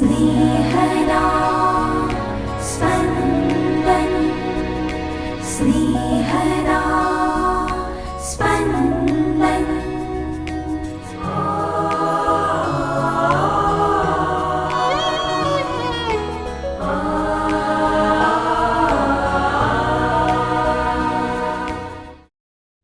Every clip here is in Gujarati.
स्नेहदा स्पन्दन् स्नेहदा स्पन्दन्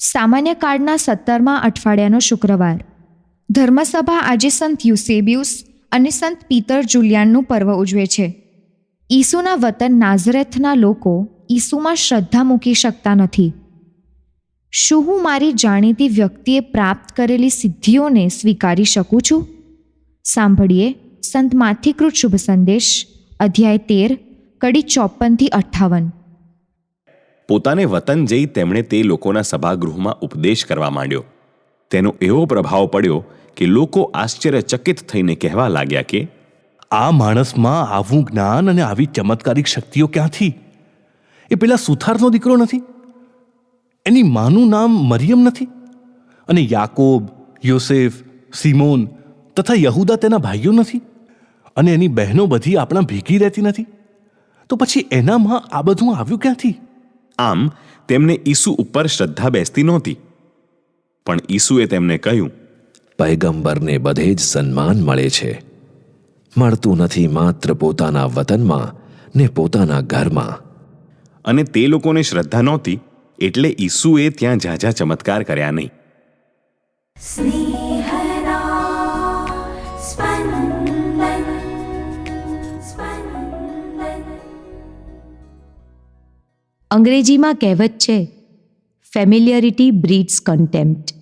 સામાન્ય કાળના સત્તરમા અઠવાડિયાનો શુક્રવાર ધર્મસભા આજે સંત યુસેબિયુસ અને સંત પીતર જુલિયાનનું પર્વ ઉજવે છે. ઈસુના વતન નાઝરેથના લોકો ઈસુમાં શ્રદ્ધા મૂકી શકતા નથી. શું હું મારી જાણીતી વ્યક્તિએ પ્રાપ્ત કરેલી સિદ્ધિઓને સ્વીકારી શકું છું? સાંભળીએ સંત માથિકૃત શુભ સંદેશ, અધ્યાય તેર, કડી ચોપનથી અઠ્ઠાવન પોતાને વતન જઈ તેમણે તે લોકોના સભાગૃહમાં ઉપદેશ કરવા માંડ્યો. તેનો એવો પ્રભાવ પડ્યો કે લોકો આશ્ચર્યચકિત થઈને કહેવા લાગ્યા કે આ માણસમાં આવું જ્ઞાન અને આવી ચમત્કારિક શક્તિઓ ક્યાંથી? એ પેલા સુથારનો દીકરો નથી. એની માનું નામ મરિયમ નથી. અને યાકોબ યોસેફ સિમોન તથા યહુદા તેના ભાઈઓ નથી. અને એની બહેનો બધી આપણા ભેગી રહેતી નથી. તો પછી એનામાં આ બધું આવ્યું ક્યાંથી? આમ તેમને ઈસુ ઉપર શ્રદ્ધા બેસતી નહોતી. પણ ઈસુએ તેમને કહ્યું પૈગંબરને બધે જ સન્માન મળે છે. મળતું નથી માત્ર પોતાના વતનમાં ને પોતાના ઘરમાં. અને તે લોકોને શ્રદ્ધા નહોતી એટલે ઈસુએ ત્યાં ઝાઝા ચમત્કાર કર્યા નહીં. અંગ્રેજીમાં કહેવત છે ફેમિલિયરિટી બ્રીડ્સ કન્ટેમ્પ્ટ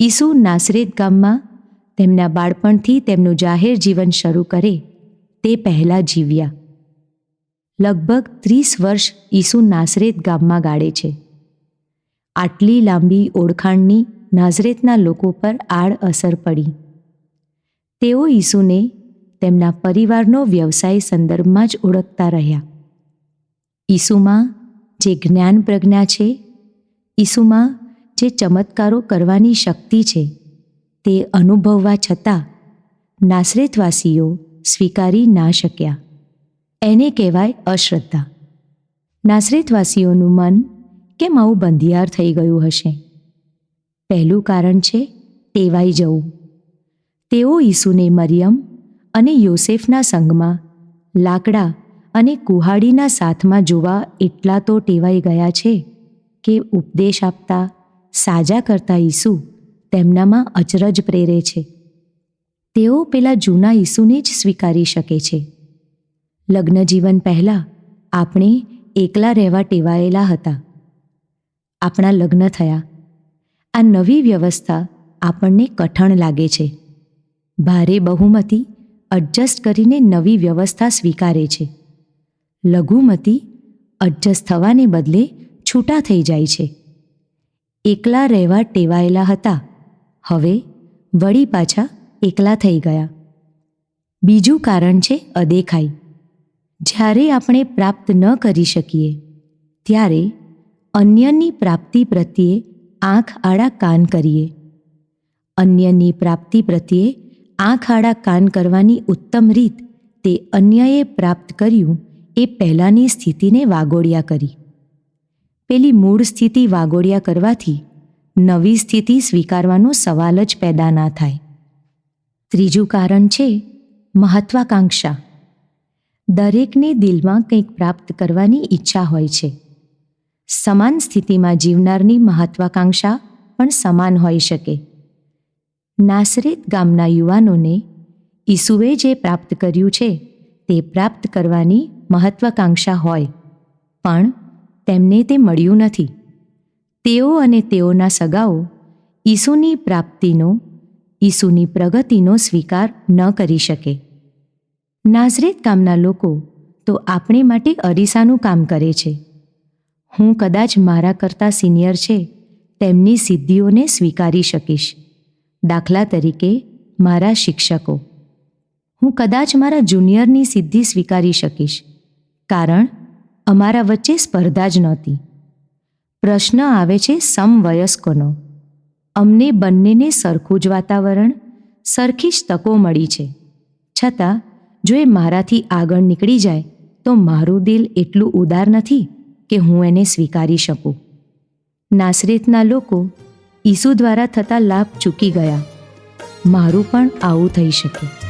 ઈસુ નાસરેત ગામમાં તેમના બાળપણથી તેમનું જાહેર જીવન શરૂ કરે તે પહેલાં જીવ્યા. લગભગ ત્રીસ વર્ષ ઈસુ નાસરેત ગામમાં ગાળે છે. આટલી લાંબી ઓળખાણની નાઝરેતના લોકો પર આડ અસર પડી. તેઓ ઈસુને તેમના પરિવારનો વ્યવસાય સંદર્ભમાં જ ઓળખતા રહ્યા. ઈસુમાં જે જ્ઞાન પ્રજ્ઞા છે ઈસુમાં જે ચમત્કારો કરવાની શક્તિ છે તે અનુભવવા છતાં નાસરેતવાસીઓ સ્વીકારી ના શક્યા. એને કહેવાય અશ્રદ્ધા. નાસરેતવાસીઓનું મન કેમ આવું બંધિયાર થઈ ગયું હશે? પહેલું કારણ છે ટેવાઈ જવું. તેઓ ઈસુને મરિયમ અને યોસેફના સંગમાં લાકડા અને કુહાડીના સાથમાં જોવા એટલા તો ટેવાઈ ગયા છે કે ઉપદેશ આપતા, સાજા કરતા ઈસુ તેમનામાં અચરજ પ્રેરે છે. તેઓ પેલા જૂના ઈસુને જ સ્વીકારી શકે છે. લગ્ન જીવન પહેલાં આપણે એકલા રહેવા ટેવાયેલા હતા. આપણા લગ્ન થયા. આ નવી વ્યવસ્થા આપણને કઠણ લાગે છે. ભારે બહુમતી એડજસ્ટ કરીને નવી વ્યવસ્થા સ્વીકારે છે. લઘુમતી એડજસ્ટ થવાને બદલે છૂટા થઈ જાય છે. એકલા રહેવા ટેવાયેલા હતા. હવે વળી પાછા એકલા થઈ ગયા. બીજું કારણ છે અદેખાઈ. જ્યારે આપણે પ્રાપ્ત ન કરી શકીએ, ત્યારે અન્યની પ્રાપ્તિ પ્રત્યે આંખ આડા કાન કરીએ. અન્યની પ્રાપ્તિ પ્રત્યે આંખ આડા કાન કરવાની ઉત્તમ રીત તે અન્યએ પ્રાપ્ત કર્યું એ પહેલાંની સ્થિતિને વાગોળ્યા કરી. પેલી મૂળ સ્થિતિ વાગોળ્યા કરવાથી નવી સ્થિતિ સ્વીકારવાનો સવાલ જ પેદા ના થાય. ત્રીજું કારણ છે મહત્વાકાંક્ષા. દરેકને દિલમાં કંઈક પ્રાપ્ત કરવાની ઈચ્છા હોય છે. સમાન સ્થિતિમાં જીવનારની મહત્વાકાંક્ષા પણ સમાન હોઈ શકે. નાસરેત ગામના યુવાનોને ઈસુએ જે પ્રાપ્ત કર્યું છે તે પ્રાપ્ત કરવાની મહત્વાકાંક્ષા હોય. પણ તેમને તે મળ્યું નથી. તેઓ અને તેઓના સગાઓ ઈસુની પ્રાપ્તિનો, ઈસુની પ્રગતિનો સ્વીકાર ન કરી શકે. નાઝરેત ગામના લોકો તો આપણે માટે અરીસાનું કામ કરે છે. હું કદાચ મારા કરતાં સિનિયર છે, તેમની સિદ્ધિઓને સ્વીકારી શકીશ. દાખલા તરીકે, મારા શિક્ષકો. હું કદાચ મારા જુનિયરની સિદ્ધિ સ્વીકારી શકીશ. કારણ અમારા વચ્ચે સ્પર્ધા જ નહોતી. પ્રશ્ન આવે છે સમવયસ્કોનો. અમને બંનેને સરખું જ વાતાવરણ, સરખી જ તકો મળી છે. છતાં, જો એ મારાથી આગળ નીકળી જાય, તો મારું દિલ એટલું ઉદાર નથી કે હું એને સ્વીકારી શકું. નાસરેતના લોકો ઈસુ દ્વારા થતા લાભ ચૂકી ગયા. મારું પણ આવું થઈ શકે.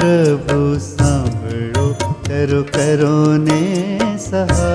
प्रभु साम्भो करो करो ने सहा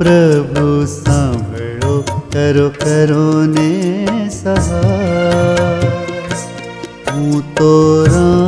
પ્રભુ સાંભળો કરો કરો ને સહાય હું તો રામ